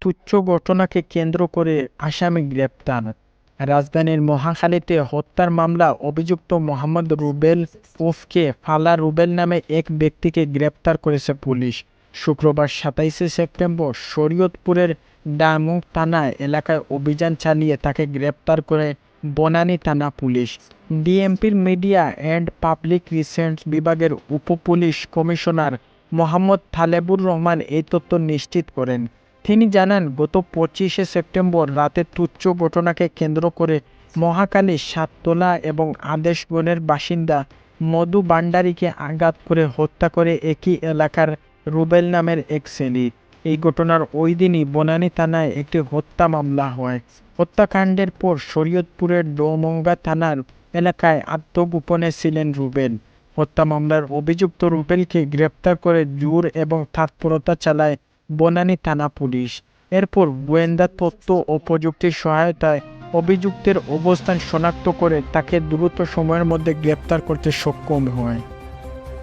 তুচ্ছ ঘটনাকে কেন্দ্র করে আসামি গ্রেপ্তার। রাজধানীর মহাখালীতে হত্যার মামলা অভিযুক্ত মোহাম্মদ রুবেল ওফকে ফালা রুবেল নামে এক ব্যক্তিকে গ্রেপ্তার করেছে পুলিশ। শুক্রবার সাতাইশে সেপ্টেম্বর শরীয়তপুরের ডামু থানা এলাকায় অভিযান চালিয়ে তাকে গ্রেপ্তার করে বনানী থানা পুলিশ। ডিএমপির মিডিয়া অ্যান্ড পাবলিক রিসেন্টস বিভাগের উপপুলিশ কমিশনার মোহাম্মদ থালেবুর রহমান এই তথ্য নিশ্চিত করেন। তিনি জানান, গত পঁচিশে সেপ্টেম্বর রাতে তুচ্ছ ঘটনাকে কেন্দ্র করে মহাকালী সাততলা এবং আদেশগণের বাসিন্দা মধু ভান্ডারীকে আঘাত করে হত্যা করে একই এলাকার রুবেল নামের এক শ্রেণি। এই ঘটনার ওই দিনই বনানী থানায় একটি হত্যা মামলা হয়। হত্যাকাণ্ডের পর শরীয়তপুরের ডোমঙ্গা থানার এলাকায় আত্মগোপনে ছিলেন রুবেল। হত্যা মামলার অভিযুক্ত রুবেলকে গ্রেপ্তার করে জোর এবং তৎপরতা চালায় বনানী থানা পুলিশ। এরপর গোয়েন্দা তথ্য ও প্রযুক্তির সহায়তায় অভিযুক্তের অবস্থান শনাক্ত করে তাকে দ্রুত সময়ের মধ্যে গ্রেপ্তার করতে সক্ষম হয়।